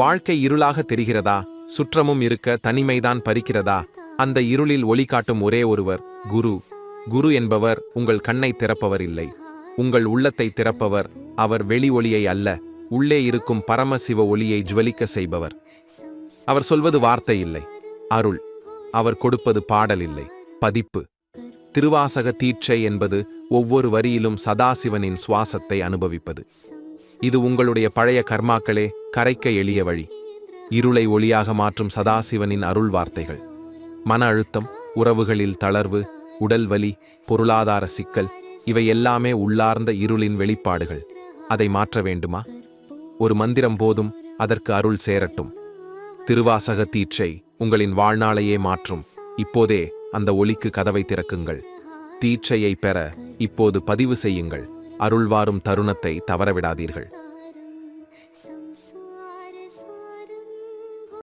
வாழ்க்கை இருளாக தெரிகிறதா? சுற்றமும் இருக்க தனிமைதான் பறிக்கிறதா? அந்த இருளில் ஒளி காட்டும் ஒரே ஒருவர் குரு. குரு என்பவர் உங்கள் கண்ணை திறப்பவர் இல்லை. உங்கள் உள்ளத்தை திறப்பவர் அவர் வெளி ஒளியை அல்ல உள்ளே இருக்கும் பரமசிவ ஒளியை ஜுவலிக்க செய்பவர். அவர் சொல்வது வார்த்தை இல்லை அருள். அவர் கொடுப்பது பாடல் இல்லை பதிப்பு. திருவாசக தீட்சை என்பது ஒவ்வொரு வரியிலும் சதாசிவனின் சுவாசத்தை அனுபவிப்பது. இது உங்களுடைய பழைய கர்மாக்களே கரைக்க எளிய வழி. இருளை ஒளியாக மாற்றும் சதாசிவனின் அருள் வார்த்தைகள். மன அழுத்தம் உறவுகளில் தளர்வு உடல் வலி பொருளாதார சிக்கல் இவை எல்லாமே உள்ளார்ந்த இருளின் வெளிப்பாடுகள். அதை மாற்ற வேண்டுமா? ஒரு மந்திரம் போதும் அதற்கு அருள் சேரட்டும். திருவாசக தீட்சை உங்களின் வாழ்நாளையே மாற்றும். இப்போதே அந்த ஒளிக்கு கதவை திறக்குங்கள். தீட்சையை பெற இப்போது பதிவு செய்யுங்கள். அருள்வாரும் தருணத்தை தவறவிடாதீர்கள்.